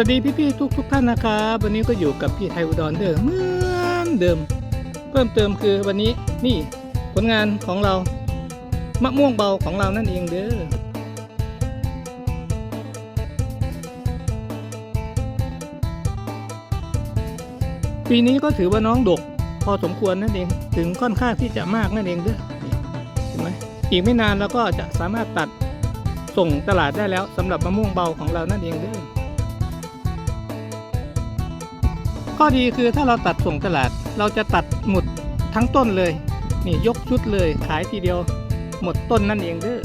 วัสดีพี่ๆทุกทุกๆท่านนะครับวันนี้ก็อยู่กับพี่ไทยอุดรเดิมเหมือนเดิม เพิ่มเติมคือวันนี้นี่ผลงานของเรามะม่วงเบาของเรานั่นเองเด้อปีนี้ก็ถือว่าน้องดกพอสมควรนั่นเองถึงค่อนข้างที่จะมากนั่นเองเด้อเห็นไหมอีกไม่นานเราก็จะสามารถตัดส่งตลาดได้แล้วสำหรับมะม่วงเบาของเรานั่นเองเด้อ ข้อดีคือถ้าเราตัดส่งตลาด เราจะตัดหมดทั้งต้นเลยนี่ยกชุดเลยขายทีเดียวหมดต้นนั่นเองเด้อ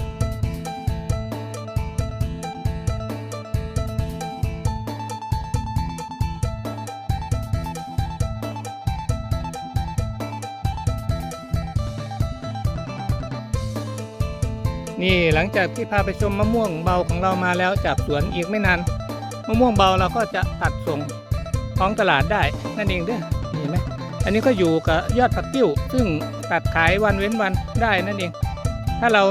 นี่หลังจากที่พาไปชมมะม่วงเบาของเรามาแล้วจากสวนอีกไม่นาน มะม่วงเบาเราก็จะตัดส่ง ท้องตลาดได้นั่นเองเด้อเห็นไหมอันนี้ก็อยู่กับยอดผักติ้ว ซึ่งตัดขายวันเว้นวันได้นั่นเอง ถ้าเรา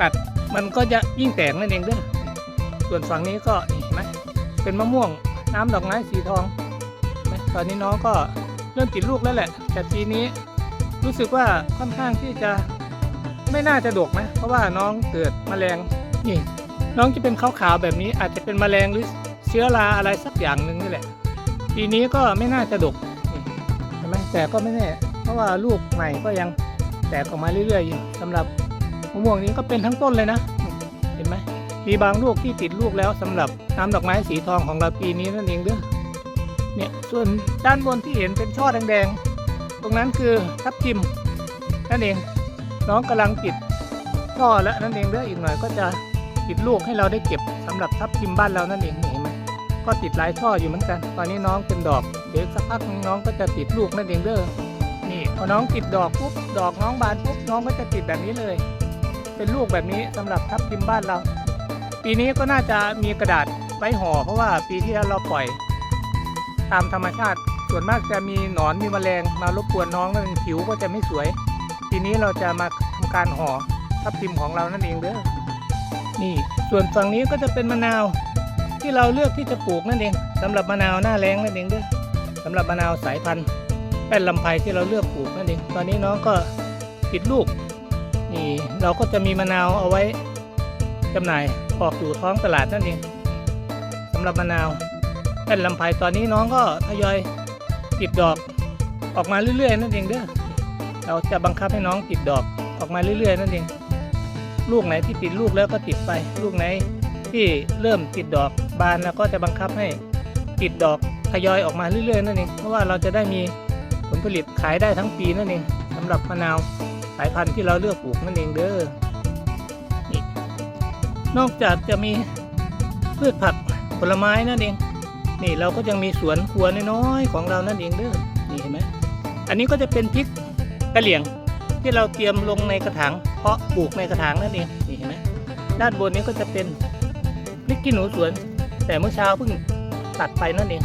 ตัดมันก็จะยิ่งแตกนั่นเองเด้อส่วนฝั่งนี้ก็เห็นไหมเป็นมะม่วงน้ำดอกไม้สีทองเห็นไหมตอนนี้น้องก็เริ่มติดลูกแล้วแหละ แต่ปีนี้รู้สึกว่าค่อนข้างที่จะไม่น่าจะดกนะ เพราะว่าน้องเกิดมแมลงนี่น้องจะเป็นขาวๆแบบนี้อาจจะเป็นมแมลงหรือเชื้อราอะไรสักอย่างหนึ่งนี่แหละ ปีนี้ก็ไม่น่าจะดกนี่ไหมแต่ก็ไม่แน่ เพราะว่าลูกใหม่ก็ยังแตกออกมาเรื่อยๆอยู่สำหรับมะม่วงนี้ก็เป็นทั้งต้นเลยนะ เห็นไหมมีบางลูกที่ติดลูกแล้วสำหรับน้ำดอกไม้สีทองของเราปีนี้นั่นเองเด้อเนี่ยส่วนด้านบนที่เห็นเป็นช่อแดงๆ ตรงนั้นคือทับทิมนั่นเองน้องกำลังติดช่อแล้วนั่นเองเด้ออีกหน่อยก็จะติดลูกให้เราได้เก็บสำหรับทับทิมบ้านเรานั่นเองเห็น ก็ติดหลายช่ออยู่เหมือนกัน ตอนนี้น้องเป็นดอก เดี๋ยวสักพักน้องก็จะติดลูกนั่นเองเด้อ นี่พอน้องติดดอกปุ๊บ ดอกน้องบานปุ๊บน้องก็จะติดแบบนี้เลย เป็นลูกแบบนี้สำหรับทับทิมบ้านเรา ปีนี้ก็น่าจะมีกระดาษไว้ห่อเพราะว่าปีที่แล้วเราปล่อย ตามธรรมชาติ ส่วนมากจะมีหนอนมีแมลงมารบกวนน้องนั่นผิวก็จะไม่สวย ปีนี้เราจะมาทำการห่อทับทิมของเรานั่นเองเด้อ นี่ ส่วนฝั่งนี้ก็จะเป็นมะนาว ที่เราเลือกที่จะปลูกนั่นเองสำหรับมะนาวหน้าแรงนั่นเองด้วยสำหรับมะนาวสายพันธุ์แป้นลำไพที่เราเลือกปลูกนั่นเองตอนนี้น้องก็ติดลูกนี่เราก็จะมีมะนาวเอาไว้จำหน่ายออกสู่ท้องตลาดนั่นเองสำหรับมะนาวแป้นลำไพตอนนี้น้องก็ทยอยติดดอกออกมาเรื่อยๆนั่นเองเด้อเราจะบังคับให้น้องติดดอกออกมาเรื่อยๆนั่นเองลูกไหนที่ติดลูกแล้วก็ติดไป ลูกไหนที่เริ่มติดดอก บานแล้วก็จะบังคับให้ติดดอกทยอยออกมาเรื่อยๆนั่นเองเพราะว่าเราจะได้มีผลผลิตขายได้ทั้งปีนั่นเองสำหรับมะนาวสายพันธุ์ที่เราเลือกปลูกนั่นเองเด้อนี่นอกจากจะมีพืชผักผลไม้นั่นเอง นี่เราก็ยังมีสวนครัวน้อยๆของเรานั่นเองเด้อนี่เห็นไหมอันนี้ก็จะเป็นพริกกระเหลี่ยงที่เราเตรียมลงในกระถางเพาะปลูกในกระถางนั่นเองนี่เห็นไหมด้านบนนี้ก็จะเป็นพริกขี้หนูสวน แต่เมื่อเช้าเพิ่งตัดไปนั่นเอง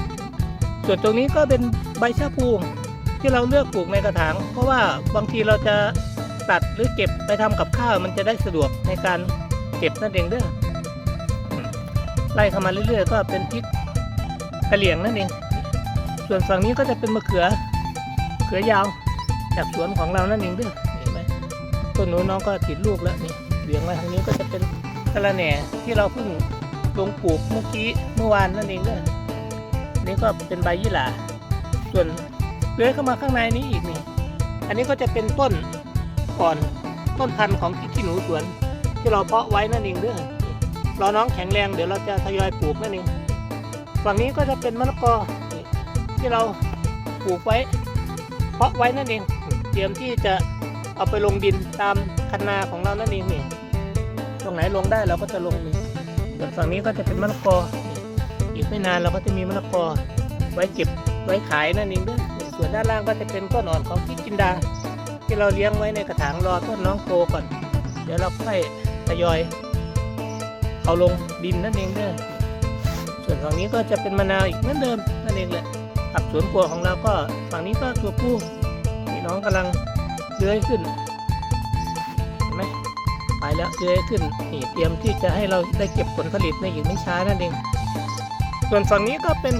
ส่วนตรงนี้ก็เป็นใบชะพูที่เราเลือกปลูกในกระถาง เพราะว่าบางทีเราจะตัดหรือเก็บไปทำกับข้าวมันจะได้สะดวกในการเก็บนั่นเองเด้อไล่เข้ามาเรื่อยๆ ก็เป็นพริกกระเหลี่ยงนั่นเอง ส่วนฝั่งนี้ก็จะเป็นมะเขือมะเขือยาวจากสวนของเรานั่นเองเด้อเห็นไหมต้นนู้นน้องก็ติดลูกแล้วนี่เหลืองมาทางนี้ก็จะเป็นกระแหน่ที่เราเพิ่ง ลงปลูกเมื่อกี้เมื่อวานนั่นเองด้วยนี่ก็เป็นใบยี่หร่าส่วนเลื้อยเข้ามาข้างในนี้อีกนี่อันนี้ก็จะเป็นต้นก่อนต้นพันธุ์ของพริกขี้หนูสวน ที่เราเพาะไว้นั่นเองเด้อรอน้องแข็งแรงเดี๋ยวเราจะทยอยปลูกนั่นเองฝั่งนี้ก็จะเป็นมะละกอที่เราปลูกไว้ เพาะไว้นั่นเอง เตรียมที่จะเอาไปลงดินตามคันนาของเรานั่นเองนี่ตรงไหนลงได้เราก็จะลงนี่ ส่วนฝั่งนี้ก็จะเป็นมะละกอ อีกไม่นานเราก็จะมีมะละกอ ไว้เก็บไว้ขายนั่นเองด้วยส่วนด้านล่างก็จะเป็นต้อนอ่อนของพริกจินดา ที่เราเลี้ยงไว้ในกระถางรอต้นน้องโตก่อน เดี๋ยวเราค่อยทยอยเอาลงดินนั่นเองด้วยส่วนฝั่งนี้ก็จะเป็นมะนาวอีกเหมือนเดิมนั่นเองแหละผักสวนครัวของเราก็ฝั่งนี้ก็ตัวผู้ที่น้องกำลังเลื้อยขึ้น ไปแล้วเลื้อยขึ้นนี่เตรียมที่จะให้เราได้เก็บผลผลิตในอีกไม่ช้านั่นเอง ส่วนฝั่งนี้ก็เป็น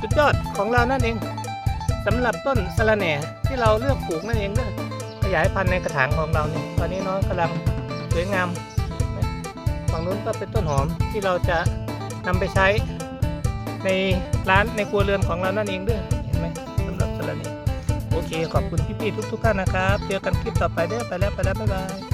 สุดยอดของเรานั่นเองสำหรับต้นสะระแหน่ที่เราเลือกปลูกนั่นเองเด้อขยายพันธุ์ในกระถางของเราเนี่ยตอนนี้น้องกำลังสวยงามฝั่งนู้นก็เป็นต้นหอมที่เราจะนำไปใช้ในร้านในครัวเรือนของเรานั่นเองเด้อเห็นไหมสำหรับสะระแหน่โอเคขอบคุณพี่ๆทุกๆท่านนะครับ เจอกันคลิปต่อไปเด้อไปแล้วไปแล้วบ๊ายบาย